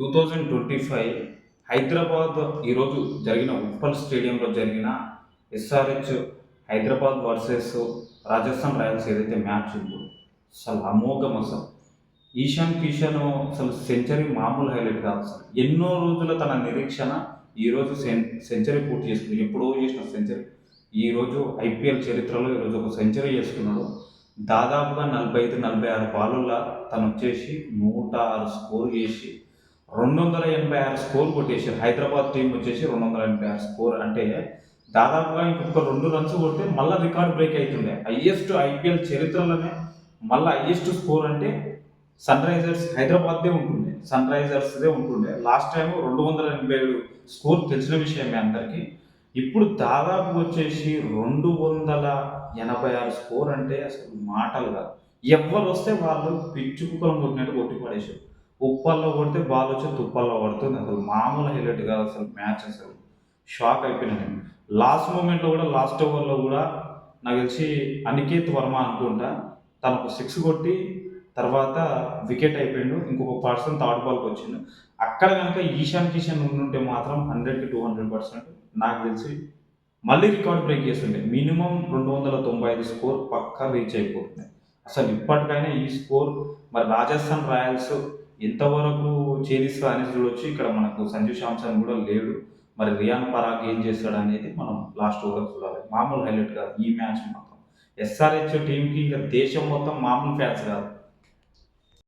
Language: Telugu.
Two thousand twenty five Hyderabad ఈరోజు జరిగిన ఉప్పల్ స్టేడియంలో జరిగిన SRH Hyderabad versus Rajasthan Royals ఏదైతే మ్యాచ్ ఉందో అసలు అమోఘం అసలు. ఈశాన్ కిషన్ అసలు సెంచరీ మామూలు హైలైట్ కాదు అసలు. ఎన్నో రోజుల తన నిరీక్షణ ఈరోజు సెం సెంచరీ పూర్తి చేసుకుంది. ఎప్పుడో చేసిన సెంచరీ. ఈరోజు ఐపీఎల్ చరిత్రలో ఈరోజు ఒక సెంచరీ చేసుకున్నాడు దాదాపుగా నలభై ఐదు నలభై ఆరు బాలుల తను వచ్చేసి నూట ఆరు స్కోర్ చేసి రెండు వందల ఎనభై ఆరు స్కోర్ కొట్టేసారు హైదరాబాద్ టీం వచ్చేసి రెండు వందల ఎనభై ఆరు స్కోర్. అంటే దాదాపుగా ఇంకొక రెండు రన్స్ కొడితే మళ్ళీ రికార్డ్ బ్రేక్ అవుతుండే హయ్యెస్ట్ ఐపీఎల్ చరిత్రలోనే మళ్ళీ హయ్యెస్ట్ స్కోర్ అంటే సన్ రైజర్స్ హైదరాబాద్దే ఉంటుండే. సన్ రైజర్స్దే ఉంటుండే. లాస్ట్ టైం రెండు వందల ఎనభై ఏడు స్కోర్ తెలిసిన విషయమే అందరికీ. ఇప్పుడు దాదాపు వచ్చేసి రెండు వందల ఎనభై ఆరు స్కోర్ అంటే అసలు మాటలు కాదు. ఎవరు వస్తే వాళ్ళు పిచ్చు కొట్టినట్టు కొట్టి పడేసారు ఉప్పల్లో కొడితే బాల్ వచ్చి తుప్పల్లో పడుతుంది. అసలు మామూలు హైలైట్ కాదు అసలు మ్యాచ్ అసలు. షాక్ అయిపోయినా నేను. లాస్ట్ మూమెంట్లో కూడా లాస్ట్ ఓవర్లో కూడా నాకు తెలిసి అనికేత్ వర్మ అనుకుంటా తనకు సిక్స్ కొట్టి తర్వాత వికెట్ అయిపోయిండు. ఇంకొక పర్సన్ థర్డ్ బాల్కి వచ్చిండు. అక్కడ కనుక ఈశాన్ కిషన్ ఉండుంటే మాత్రం హండ్రెడ్కి టూ హండ్రెడ్ పర్సెంట్ నాకు తెలిసి మళ్ళీ రికార్డ్ బ్రేక్ చేస్తుండే. మినిమం రెండు వందల తొంభై ఐదు స్కోర్ పక్కా రీచ్ అయిపోతుంది. అసలు ఇప్పటికైనా ఈ స్కోర్ మరి రాజస్థాన్ రాయల్స్ ఎంతవరకు ఛేదిస్తా అని చూడొచ్చు ఇక్కడ మనకు సంజు శాంసన్ కూడా లేడు. మరి రియాన్ పరాగ్ ఏం చేస్తాడు అనేది మనం లాస్ట్ ఓవర్ చూడాలి. మామూలు హైలైట్ కాదు ఈ మ్యాచ్ మాత్రం. ఎస్ఆర్హెచ్ టీంకి ఇంకా దేశం మొత్తం మామూలు ఫ్యాన్స్ కాదు.